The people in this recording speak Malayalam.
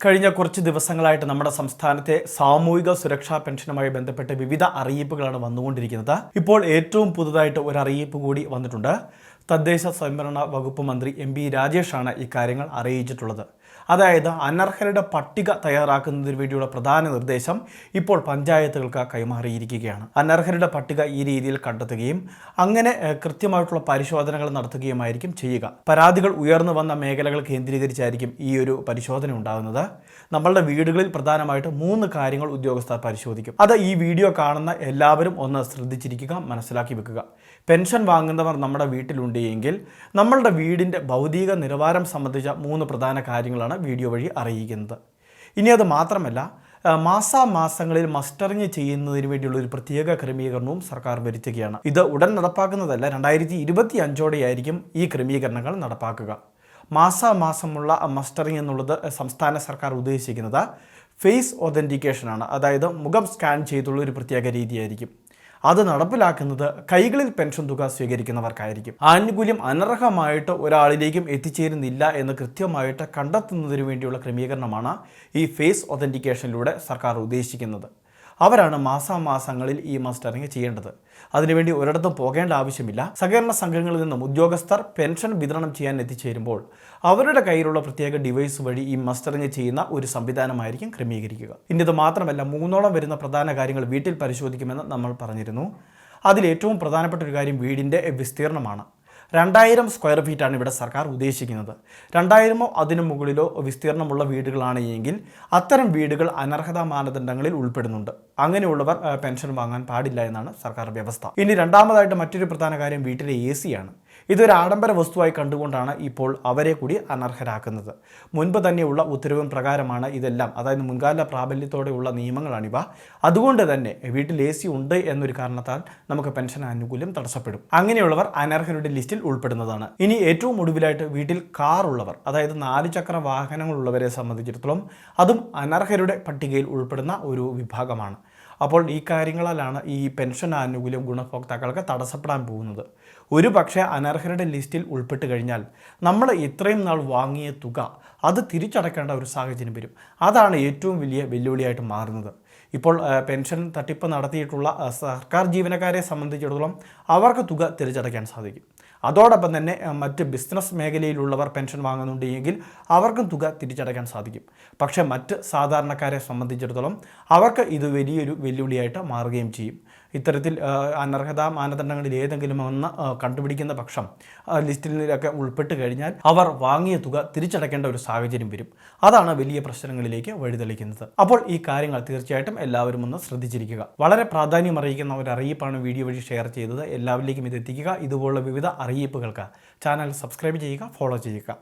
കഴിഞ്ഞ കുറച്ച് ദിവസങ്ങളായിട്ട് നമ്മുടെ സംസ്ഥാനത്തെ സാമൂഹിക സുരക്ഷാ പെൻഷനുമായി ബന്ധപ്പെട്ട് വിവിധ അറിയിപ്പുകളാണ് വന്നുകൊണ്ടിരിക്കുന്നത്. ഇപ്പോൾ ഏറ്റവും പുതുതായിട്ട് ഒരു അറിയിപ്പ് കൂടി വന്നിട്ടുണ്ട്. തദ്ദേശ സ്വയംഭരണ വകുപ്പ് മന്ത്രി എം പി രാജേഷാണ് ഇക്കാര്യങ്ങൾ അറിയിച്ചിട്ടുള്ളത്. അതായത് അനർഹരുടെ പട്ടിക തയ്യാറാക്കുന്നതിന് വേണ്ടിയുള്ള പ്രധാന നിർദ്ദേശം ഇപ്പോൾ പഞ്ചായത്തുകൾക്ക് കൈമാറിയിരിക്കുകയാണ്. അനർഹരുടെ പട്ടിക ഈ രീതിയിൽ കണ്ടെത്തുകയും അങ്ങനെ കൃത്യമായിട്ടുള്ള പരിശോധനകൾ നടത്തുകയുമായിരിക്കും ചെയ്യുക. പരാതികൾ ഉയർന്നു വന്ന മേഖലകൾ കേന്ദ്രീകരിച്ചായിരിക്കും ഈ ഒരു പരിശോധന ഉണ്ടാകുന്നത്. നമ്മളുടെ വീടുകളിൽ പ്രധാനമായിട്ട് മൂന്ന് കാര്യങ്ങൾ ഉദ്യോഗസ്ഥർ പരിശോധിക്കും. അത് ഈ വീഡിയോ കാണുന്ന എല്ലാവരും ഒന്ന് ശ്രദ്ധിച്ചിരിക്കുക മനസ്സിലാക്കി വെക്കുക. പെൻഷൻ വാങ്ങുന്നവർ നമ്മുടെ വീട്ടിലുണ്ട് എങ്കിൽ നമ്മളുടെ വീടിന്റെ ഭൗതിക നിലവാരം സംബന്ധിച്ച മൂന്ന് പ്രധാന കാര്യങ്ങളാണ് വീഡിയോ വഴി അറിയിക്കുന്നത്. ഇനി അത് മാത്രമല്ല മാസാമാസങ്ങളിൽ മസ്റ്ററിങ് ചെയ്യുന്നതിന് വേണ്ടിയുള്ള ഒരു പ്രത്യേക ക്രമീകരണവും സർക്കാർ വരുത്തുകയാണ്. ഇത് ഉടൻ നടപ്പാക്കുന്നതല്ല രണ്ടായിരത്തി ഇരുപത്തി അഞ്ചോടെയായിരിക്കും ഈ ക്രമീകരണങ്ങൾ നടപ്പാക്കുക. മാസാമാസമുള്ള മസ്റ്ററിങ് എന്നുള്ളത് സംസ്ഥാന സർക്കാർ ഉദ്ദേശിക്കുന്നത് ഫേസ് ഒതന്റിക്കേഷനാണ് അതായത് മുഖം സ്കാൻ ചെയ്തുള്ള ഒരു പ്രത്യേക രീതിയായിരിക്കും. അത് നടപ്പിലാക്കുന്നത് കൈകളിൽ പെൻഷൻ തുക സ്വീകരിക്കുന്നവർക്കായിരിക്കും. ആനുകൂല്യം അനർഹമായിട്ട് ഒരാളിലേക്കും എത്തിച്ചേരുന്നില്ല എന്ന് കൃത്യമായിട്ട് കണ്ടെത്തുന്നതിന് വേണ്ടിയുള്ള ക്രമീകരണമാണ് ഈ ഫേസ് ഒതന്റിക്കേഷനിലൂടെ സർക്കാർ ഉദ്ദേശിക്കുന്നത്. അവരാണ് മാസാമാസങ്ങളിൽ ഈ മസ്റ്ററിങ് ചെയ്യേണ്ടത്. അതിനുവേണ്ടി ഒരിടത്തും പോകേണ്ട ആവശ്യമില്ല. സഹകരണ സംഘങ്ങളിൽ നിന്നും ഉദ്യോഗസ്ഥർ പെൻഷൻ വിതരണം ചെയ്യാൻ എത്തിച്ചേരുമ്പോൾ അവരുടെ കയ്യിലുള്ള പ്രത്യേക ഡിവൈസ് വഴി ഈ മസ്റ്ററിങ് ചെയ്യുന്ന ഒരു സംവിധാനമായിരിക്കും ക്രമീകരിക്കുക. ഇനി ഇത് മാത്രമല്ല മൂന്നോളം വരുന്ന പ്രധാന കാര്യങ്ങൾ വീട്ടിൽ പരിശോധിക്കുമെന്ന് നമ്മൾ പറഞ്ഞിരുന്നു. അതിൽ ഏറ്റവും പ്രധാനപ്പെട്ട ഒരു കാര്യം വീടിന്റെ വിസ്തീർണമാണ്. രണ്ടായിരം സ്ക്വയർ ഫീറ്റാണ് ഇവിടെ സർക്കാർ ഉദ്ദേശിക്കുന്നത്. രണ്ടായിരമോ അതിനു മുകളിലോ വിസ്തീർണമുള്ള വീടുകളാണ് എങ്കിൽ അത്തരം വീടുകൾ അനർഹതാ മാനദണ്ഡങ്ങളിൽ ഉൾപ്പെടുന്നുണ്ട്. അങ്ങനെയുള്ളവർ പെൻഷൻ വാങ്ങാൻ പാടില്ല എന്നാണ് സർക്കാർ വ്യവസ്ഥ. ഇനി രണ്ടാമതായിട്ട് മറ്റൊരു പ്രധാന കാര്യം വീട്ടിലെ എ സിയാണ് ഇതൊരു ആഡംബര വസ്തുവായി കണ്ടുകൊണ്ടാണ് ഇപ്പോൾ അവരെ കൂടി അനർഹരാക്കുന്നത്. മുൻപ് തന്നെയുള്ള ഉത്തരവും പ്രകാരമാണ് ഇതെല്ലാം. അതായത് മുൻകാല പ്രാബല്യത്തോടെയുള്ള നിയമങ്ങളാണിവ. അതുകൊണ്ട് തന്നെ വീട്ടിൽ എ സി ഉണ്ട് എന്നൊരു കാരണത്താൽ നമുക്ക് പെൻഷൻ ആനുകൂല്യം തടസ്സപ്പെടും. അങ്ങനെയുള്ളവർ അനർഹരുടെ ലിസ്റ്റിൽ ഉൾപ്പെടുന്നതാണ്. ഇനി ഏറ്റവും ഒടുവിലായിട്ട് വീട്ടിൽ കാർ ഉള്ളവർ അതായത് നാല് ചക്ര വാഹനങ്ങളുള്ളവരെ സംബന്ധിച്ചിടത്തോളം അതും അനർഹരുടെ പട്ടികയിൽ ഉൾപ്പെടുന്ന ഒരു വിഭാഗമാണ്. അപ്പോൾ ഈ കാര്യങ്ങളാലാണ് ഈ പെൻഷൻ ആനുകൂല്യം ഗുണഭോക്താക്കൾക്ക് തടസ്സപ്പെടാൻ പോകുന്നത്. ഒരു പക്ഷേ അനർഹരുടെ ലിസ്റ്റിൽ ഉൾപ്പെട്ട് കഴിഞ്ഞാൽ നമ്മൾ ഇത്രയും നാൾ വാങ്ങിയ തുക അത് തിരിച്ചടക്കേണ്ട ഒരു സാഹചര്യം വരും. അതാണ് ഏറ്റവും വലിയ വെല്ലുവിളിയായിട്ട് മാറുന്നത്. ഇപ്പോൾ പെൻഷൻ തട്ടിപ്പ് നടത്തിയിട്ടുള്ള സർക്കാർ ജീവനക്കാരെ സംബന്ധിച്ചിടത്തോളം അവർക്ക് തുക തിരിച്ചടയ്ക്കാൻ സാധിക്കും. അതോടൊപ്പം തന്നെ മറ്റ് ബിസിനസ് മേഖലയിലുള്ളവർ പെൻഷൻ വാങ്ങുന്നുണ്ട് എങ്കിൽ അവർക്കും തുക തിരിച്ചടയ്ക്കാൻ സാധിക്കും. പക്ഷേ മറ്റ് സാധാരണക്കാരെ സംബന്ധിച്ചിടത്തോളം അവർക്ക് ഇത് വലിയൊരു വെല്ലുവിളിയായിട്ട് മാറുകയും ചെയ്യും. ഇത്തരത്തിൽ അനർഹതാ മാനദണ്ഡങ്ങളിൽ ഏതെങ്കിലും ഒന്ന് കണ്ടുപിടിക്കുന്ന പക്ഷം ലിസ്റ്റിലൊക്കെ ഉൾപ്പെട്ട് കഴിഞ്ഞാൽ അവർ വാങ്ങിയ തുക തിരിച്ചടയ്ക്കേണ്ട ഒരു സാഹചര്യം വരും. അതാണ് വലിയ പ്രശ്നങ്ങളിലേക്ക് വഴിതെളിക്കുന്നത്. അപ്പോൾ ഈ കാര്യങ്ങൾ തീർച്ചയായിട്ടും എല്ലാവരും ഒന്ന് ശ്രദ്ധിച്ചിരിക്കുക. വളരെ പ്രാധാന്യം അറിയിക്കുന്ന ഒരു അറിയിപ്പാണ് വീഡിയോ വഴി ഷെയർ ചെയ്തത്. എല്ലാവരിലേക്കും ഇത് എത്തിക്കുക. ഇതുപോലുള്ള വിവിധ അറിയിപ്പുകൾക്ക് ചാനൽ സബ്സ്ക്രൈബ് ചെയ്യുക ഫോളോ ചെയ്യുക.